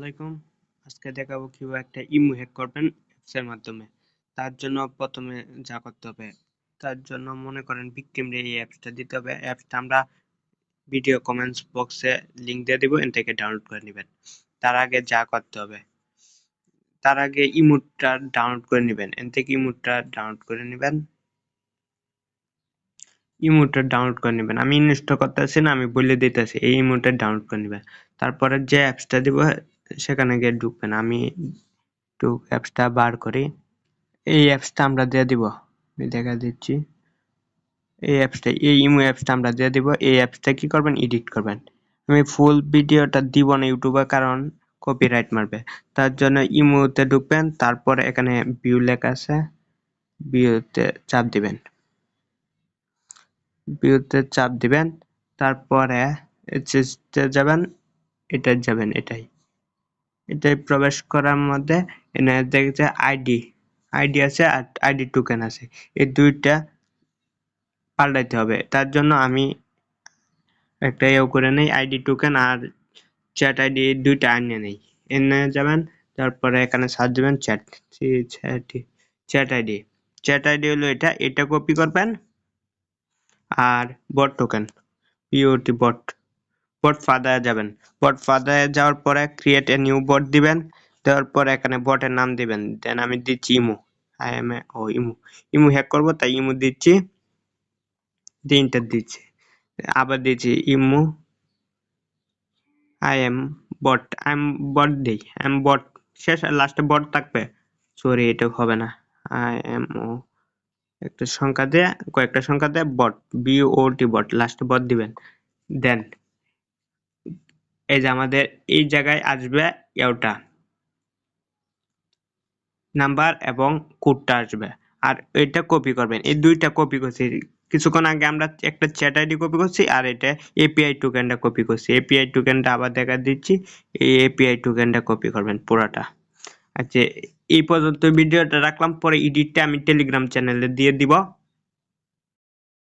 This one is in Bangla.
আসসালামাইকুম আজকে দেখাবো কীভাবে একটা ইমো হ্যাক করবেন অ্যাপস এর মাধ্যমে। তার জন্য প্রথমে যা করতে হবে, তার জন্য মনে করেন ভিকটিম এই অ্যাপসটা দিতে হবে। অ্যাপসটা আমরা ভিডিও কমেন্টস বক্সে লিংক দিয়ে দিব, এন থেকে ডাউনলোড করে নেবেন। তার আগে যা করতে হবে, তার আগে ইমোটটা ডাউনলোড করে নেবেন। এন থেকে ইমোটটা ডাউনলোড করে নেবেন। ইমোটা ডাউনলোড করে নেবেন। আমি ইনস্টল করতেছি না, আমি বলে দিতেছি, এই ইমোটা ডাউনলোড করে নেবেন। তারপরে যে অ্যাপসটা দিব সেখানে গিয়ে ঢুকবেন আমি একটু অ্যাপসটা বার করি। এই অ্যাপসটা আমরা দিয়ে দিব। দেখা দিচ্ছি। এই অ্যাপসটা এই ইমো অ্যাপসটা আমরা দিয়ে দিব। এই অ্যাপসটা কি করবেন? এডিট করবেন। আমি ফুল ভিডিওটা দিব না ইউটিউবে কারণ কপিরাইট মারবে। তার জন্য ইমোতে ঢুকবেন, তারপরে এখানে ভিউ লেখা আছে। ভিউতে চাপ দিবেন। ভিউতে চাপ দিবেন, তারপরে যাবেন এটা যাবেন এটাই। এটাই প্রবেশ করার মধ্যে এনে দেখছে আইডি আইডি আছে আর আইডি টোকেন আছে। এই দুইটা পাল্টাইতে হবে। তার জন্য আমি একটা ইয়ে করে নেই আইডি টোকেন আর চ্যাট আইডি দুইটা আনিয়ে নেই। এনে যাবেন, তারপরে এখানে সার্চ দেবেন chat chat ID chat ID হলো এটা এটা কপি করবেন আর বট টোকেন পিওটি বট বট ফাদারে যাবেন। বট ফাদারে যাওয়ার পরে ক্রিয়েট এ নিউ বট দিবেন। দেওয়ার পর এখানে বটের নাম দিবেন। দেন আমি দিচ্ছি ইমু। আই এম ও, ইমু। ইমু হ্যাক করব, তাই ইমু দিচ্ছি। দিয়ে ইন্টার দিচ্ছি। আবার দিচ্ছি imo. I am bot I am bot দিই। আই এম বট শেষ লাস্টে বট থাকবে। সরি এটা হবে না। আই এম ও, একটা সংখ্যা দিয়ে, কয়েকটা সংখ্যা দিয়ে বট বিওটি বট লাস্টে বট দিবেন। দেন এই যে আমাদের এই জায়গায় আসবে এটা নাম্বার এবং কোডটা আসবে। আর এটা কপি করবেন। এই দুইটা কপি করছি। কিছুক্ষণ আগে আমরা একটা চ্যাট আইডি কপি করছি আর এটা এপিআই টোকেনটা কপি করছি। এপিআই টোকেনটা আবার দেখা দিচ্ছি। এই এপিআই টোকেনটা কপি করবেন পুরাটা। আচ্ছা এই পর্যন্ত ভিডিওটা রাখলাম। পরে এডিটটা আমি টেলিগ্রাম চ্যানেলে দিয়ে দিব।